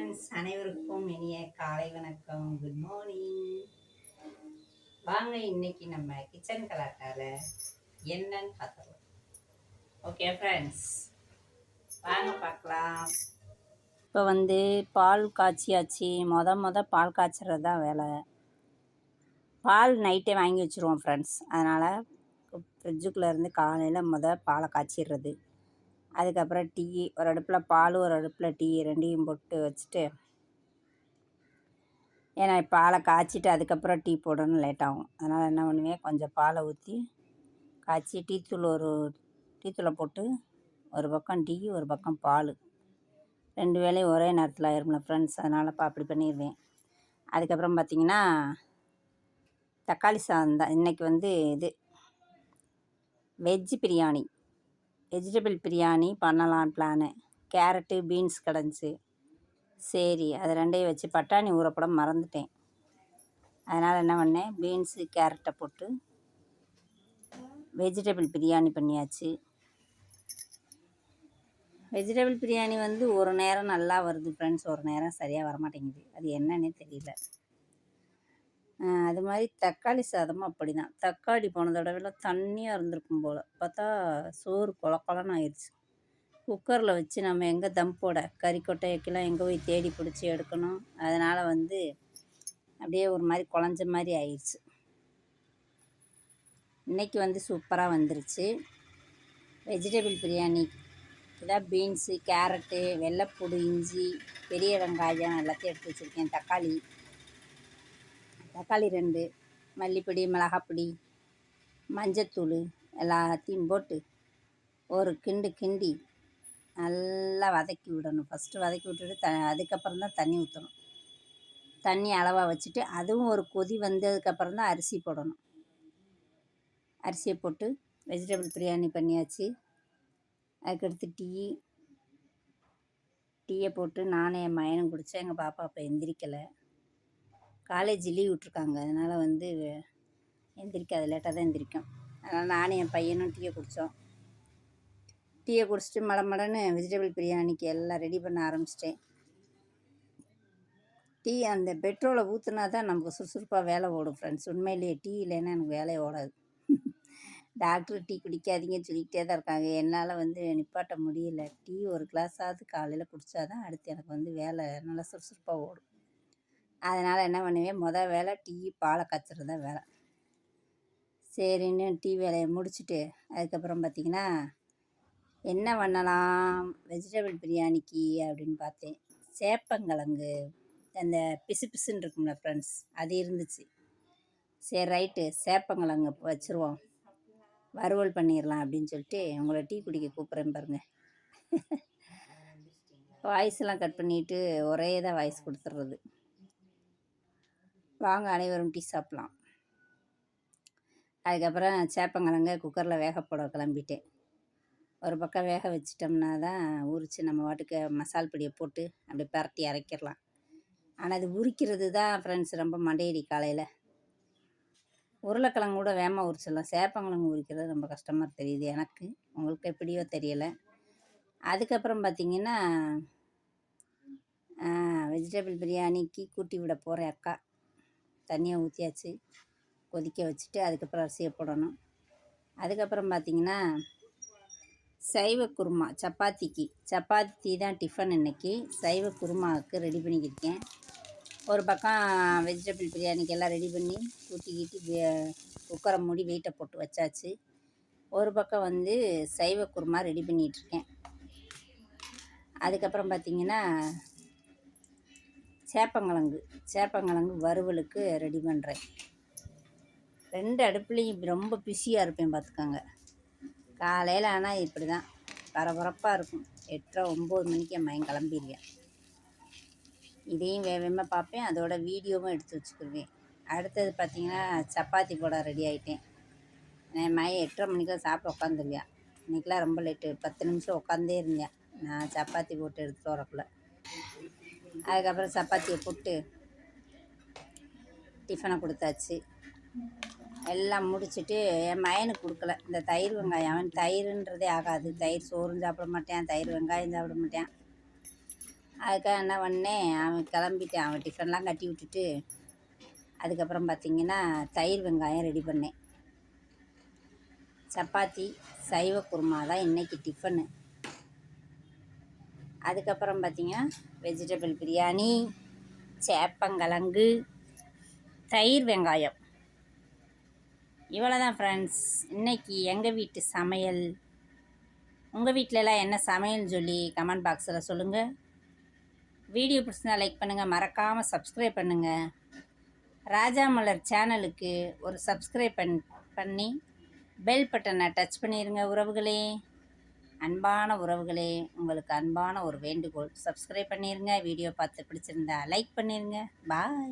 Friends அனைவருக்கும் இனிய காலை வணக்கம். குட் மார்னிங் வாங்க இன்னைக்கு நம்ம கிச்சன் கலாட்டால என்னன்னு பார்த்துக்கலாம். ஓகே ஃப்ரெண்ட்ஸ் வாங்க பார்க்கலாம். இப்போ வந்து பால் காய்ச்சியாச்சு. மொத மொத பால் காய்ச்சறது தான் வேலை. பால் நைட்டே வாங்கி வச்சுருவோம் ஃப்ரெண்ட்ஸ் அதனால் ஃப்ரிட்ஜுக்குள்ளே இருந்து காலையில் மொதல் பாலை காய்ச்சிடுறது அதுக்கப்புறம் டீ ஒரு அடுப்பில் பால் ஒரு அடுப்பில் டீ ரெண்டையும் போட்டு வச்சுட்டு ஏன்னா பாலை காய்ச்சிட்டு அதுக்கப்புறம் டீ போடணும் லேட் ஆகும். அதனால் என்ன பண்ணுவேன் கொஞ்சம் பாலை ஊற்றி காய்ச்சி டீத்தூள் ஒரு டீத்தூளை போட்டு ஒரு பக்கம் டீ ஒரு பக்கம் பால். ரெண்டு வேலையும் ஒரே நேரத்தில் ஆயிரும்ல ஃப்ரெண்ட்ஸ் அதனால் இப்போ அப்படி பண்ணிடுவேன் அதுக்கப்புறம் பார்த்திங்கன்னா தக்காளி சாதம் தான். இன்றைக்கி வந்து இது வெஜ்ஜு பிரியாணி. வெஜிடபிள் பிரியாணி பண்ணலான்னு பிளானு கேரட்டு பீன்ஸ் கிடந்துச்சு சரி அது ரெண்டையும் வச்சு பட்டாணி ஊறப்பட மறந்துட்டேன். அதனால் என்ன பண்ணேன்? பீன்ஸு கேரட்டை போட்டு வெஜிடபிள் பிரியாணி பண்ணியாச்சு. வெஜிடபிள் பிரியாணி வந்து ஒரு நேரம் நல்லா வருது ஃப்ரெண்ட்ஸ் ஒரு நேரம் சரியாக வரமாட்டேங்குது. அது என்னன்னே தெரியல. அது மாதிரி தக்காளி சாதமும் அப்படி தான் தக்காளி போன தடவைலாம் தண்ணியாக இருந்திருக்கும் போல். பார்த்தா சோறு கொல கொலன்னு ஆயிடுச்சு குக்கரில் வச்சு நம்ம எங்கே தம் போட? கறி எங்கே போய் தேடி பிடிச்சி எடுக்கணும்? அதனால் வந்து அப்படியே ஒரு மாதிரி குழஞ்ச மாதிரி ஆயிடுச்சு இன்றைக்கி வந்து சூப்பராக வந்துருச்சு. வெஜிடபிள் பிரியாணி இதான் பீன்ஸு கேரட்டு வெள்ளைப்பூடு இஞ்சி பெரிய வெங்காயம் எல்லாத்தையும் எடுத்து வச்சுருக்கேன். தக்காளி. தக்காளி ரெண்டு மல்லிப்பொடி மிளகாப்பொடி மஞ்சத்தூள் எல்லாத்தையும் போட்டு ஒரு கிண்டு கிண்டி நல்லா வதக்கி விடணும். ஃபஸ்ட்டு வதக்கி விட்டுட்டு த அதுக்கப்புறம் தான் தண்ணி ஊற்றணும் தண்ணி அளவாக வச்சுட்டு அதுவும் ஒரு கொதி வந்ததுக்கப்புறம் தான் அரிசி போடணும். அரிசியை போட்டு வெஜிடபிள் பிரியாணி பண்ணியாச்சு. அதுக்கடுத்து டீ. டீயை போட்டு நானும் என் மயனும் குடித்தேன் எங்கள் பாப்பா அப்போ எந்திரிக்கலை. காலேஜ் லீவ் விட்ருக்காங்க அதனால் வந்து எந்திரிக்காது லேட்டாக தான் எந்திரிக்கும். அதனால் நானும் என் பையனும் டீயை குடித்தோம் டீயை குடிச்சிட்டு மட மடன்னு வெஜிடபிள் பிரியாணிக்கு எல்லாம் ரெடி பண்ண ஆரம்பிச்சிட்டேன். டீ அந்த பெட்ரோலை ஊற்றுனா தான் நமக்கு சுறுசுறுப்பாக வேலை ஓடும் ஃப்ரெண்ட்ஸ் உண்மையிலேயே டீ இல்லைன்னா எனக்கு வேலையை ஓடாது. டாக்டர் டீ குடிக்காதீங்கன்னு சொல்லிக்கிட்டே தான் இருக்காங்க. என்னால் வந்து நிப்பாட்ட முடியல. டீ ஒரு கிளாஸாவது காலையில் குடித்தா தான் அடுத்து எனக்கு வந்து வேலை நல்லா சுறுசுறுப்பாக ஓடும். அதனால் என்ன பண்ணுவேன்? மொதல் வேலை டீ பாலை காய்ச்சறது தான் வேலை. சரின்னு டீ வேலையை முடிச்சுட்டு அதுக்கப்புறம் பார்த்திங்கன்னா என்ன பண்ணலாம்? வெஜிடபிள் பிரியாணிக்கு அப்படின்னு பார்த்தேன். சேப்பங்கிழங்கு அந்த பிசு பிசுன்னு இருக்கும்ல ஃப்ரெண்ட்ஸ் அது இருந்துச்சு. சரி ரைட்டு சேப்பங்கிழங்கு வச்சுருவோம். வறுவல் பண்ணிடலாம் அப்படின்னு சொல்லிட்டு உங்களை டீ குடிக்க கூப்பிட்றேன் பாருங்கள் வாய்ஸ்லாம் கட் பண்ணிவிட்டு ஒரே தான் வாய்ஸ் கொடுத்துட்றது வாங்க அனைவரும் டீ சாப்பிட்லாம். அதுக்கப்புறம் சேப்பங்கிழங்க குக்கரில் வேக போட கிளம்பிட்டேன். ஒரு பக்கம் வேக வச்சிட்டோம்னா தான் உரித்து நம்ம வாட்டுக்கு மசால் பொடியை போட்டு அப்படி பரட்டி அரைக்கிடலாம் ஆனால் அது உரிக்கிறது தான் ஃப்ரெண்ட்ஸ் ரொம்ப மண்டையடி காலையில். உருளைக்கிழங்கு கூட வேகமாக உரிச்சிடலாம். சேப்பங்கிழங்கு உரிக்கிறது ரொம்ப கஷ்டமாக தெரியுது எனக்கு. உங்களுக்கு எப்படியோ தெரியலை. அதுக்கப்புறம் பார்த்திங்கன்னா வெஜிடபிள் பிரியாணிக்கு கூட்டி விட போகிறேன் அக்கா. தண்ணியை ஊற்றியாச்சு கொதிக்க வச்சுட்டு அதுக்கப்புறம் அரிசியை போடணும். அதுக்கப்புறம் பார்த்திங்கன்னா சைவ குருமா சப்பாத்திக்கு. சப்பாத்தி தான் டிஃபன் இன்றைக்கி சைவ குருமாவுக்கு ரெடி பண்ணிக்கிருக்கேன். ஒரு பக்கம் வெஜிடபிள் பிரியாணிக்கு எல்லாம் ரெடி பண்ணி ஊற்றிக்கிட்டு குக்கரை மூடி வெயிட்டை போட்டு வச்சாச்சு. ஒரு பக்கம் வந்து சைவ குருமா ரெடி பண்ணிகிட்ருக்கேன் அதுக்கப்புறம் பார்த்திங்கன்னா சேப்பங்கிழங்கு. சேப்பங்கிழங்கு வறுவலுக்கு ரெடி பண்ணுறேன் ரெண்டு அடுப்புலேயும் ரொம்ப பிஸியாக இருப்பேன் பார்த்துக்கோங்க காலையில் ஆனால் இப்படி தான் பரபரப்பாக இருக்கும். எட்டரை ஒம்பது மணிக்கு மயம் கிளம்பிடுவேன் இதையும் வேகமாக பார்ப்பேன். அதோட வீடியோவும் எடுத்து வச்சுக்கிடுவேன் அடுத்தது பார்த்திங்கன்னா சப்பாத்தி போட ரெடி ஆகிட்டேன் என் மயம் எட்டரை மணிக்கெலாம் சாப்பிட உட்காந்துருவேன் இன்றைக்கெலாம் ரொம்ப லேட்டு பத்து நிமிஷம் உட்காந்தே இருந்தேன் நான் சப்பாத்தி போட்டு எடுத்துகிட்டு வரக்குள்ள. அதுக்கப்புறம் சப்பாத்தியை போட்டு டிஃபனை கொடுத்தாச்சு. எல்லாம் முடிச்சுட்டு என் மயனுக்கு கொடுக்கல. இந்த தயிர் வெங்காயம். அவன் தயிர்ன்றதே ஆகாது. தயிர் சோறும் சாப்பிட மாட்டேன் தயிர் வெங்காயம் சாப்பிட மாட்டேன். அதுக்காக என்ன பண்ணேன்? அவன் கிளம்பிட்டேன். அவன் டிஃபன்லாம் கட்டி விட்டுட்டு அதுக்கப்புறம் பார்த்தீங்கன்னா தயிர் வெங்காயம் ரெடி பண்ணேன். சப்பாத்தி சைவ குருமா தான் இன்றைக்கி டிஃபனு அதுக்கப்புறம் பார்த்தீங்கன்னா வெஜிடபிள் பிரியாணி சேப்பங்கிழங்கு தயிர் வெங்காயம். இவ்வளோ தான் ஃப்ரெண்ட்ஸ் இன்றைக்கி எங்கள் வீட்டு சமையல்? உங்கள் வீட்டிலலாம் என்ன சமையல்னு சொல்லி கமெண்ட் பாக்ஸில் சொல்லுங்கள் வீடியோ பிடிச்சினா லைக் பண்ணுங்கள் மறக்காமல் சப்ஸ்கிரைப் பண்ணுங்கள் ராஜா மலர் சேனலுக்கு ஒரு சப்ஸ்கிரைப் பண் பண்ணி பெல் பட்டனை டச் பண்ணிடுங்க உறவுகளே. அன்பான உறவுகளே உங்களுக்கு அன்பான ஒரு வேண்டுகோள். சப்ஸ்கிரைப் பண்ணிடுங்க வீடியோ பார்த்து பிடிச்சிருந்தா லைக் பண்ணிடுங்க பாய்